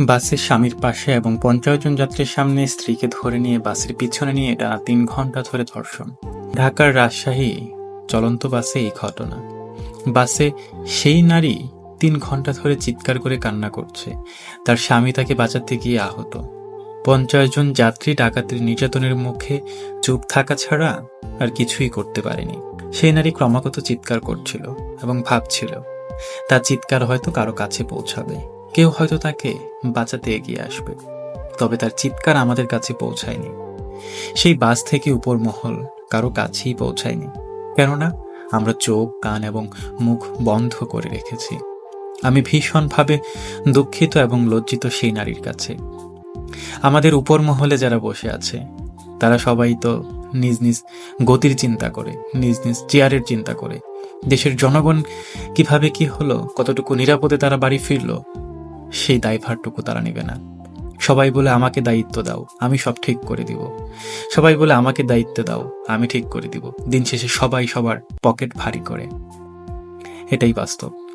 বাসের স্বামীর পাশে এবং পঞ্চাশ জন যাত্রীর সামনে স্ত্রীকে ধরে নিয়ে বাসের পিছনে নিয়ে টানা তিন ঘণ্টা ধরে ধর্ষণ। ঢাকার রাজশাহী চলন্ত বাসে এই ঘটনা। বাসে সেই নারী তিন ঘণ্টা ধরে চিৎকার করে কান্না করছে। তার স্বামী তাকে বাঁচাতে গিয়ে আহত। পঞ্চাশ জন যাত্রী ডাকাতির নির্যাতনের মুখে চুপ থাকা ছাড়া আর কিছুই করতে পারেনি। সেই নারী ক্রমাগত চিৎকার করছিল এবং ভাবছিল, তার চিৎকার হয়তো কারও কাছে পৌঁছাবে। কেউ হয়তো তাকে বাঁচাতে এগিয়ে আসবে, তবে তার চিৎকার আমাদের কাছে পৌঁছায়নি। সেই বাস থেকে উপর মহল কারও কাছেই পৌঁছায়নি, কেননা আমরা চোখ, কান এবং মুখ বন্ধ করে রেখেছি। আমি ভীষণভাবে দুঃখিত এবং লজ্জিত সেই নারীর কাছে। আমাদের উপর মহলে যারা বসে আছে, তারা সবাই তো নিজ নিজ গতির চিন্তা করে, নিজ নিজ চেয়ারের চিন্তা করে। দেশের জনগণ কীভাবে কি হলো, কতটুকু নিরাপদে তারা বাড়ি ফিরলো সেই দায়ভারটুকু তারা নেবে না। সবাই বলে, আমাকে দায়িত্ব দাও, আমি সব ঠিক করে দিব। সবাই বলে, আমাকে দায়িত্ব দাও, আমি ঠিক করে দিব। দিন শেষে সবাই সবার পকেট ভারী করে। এটাই বাস্তব।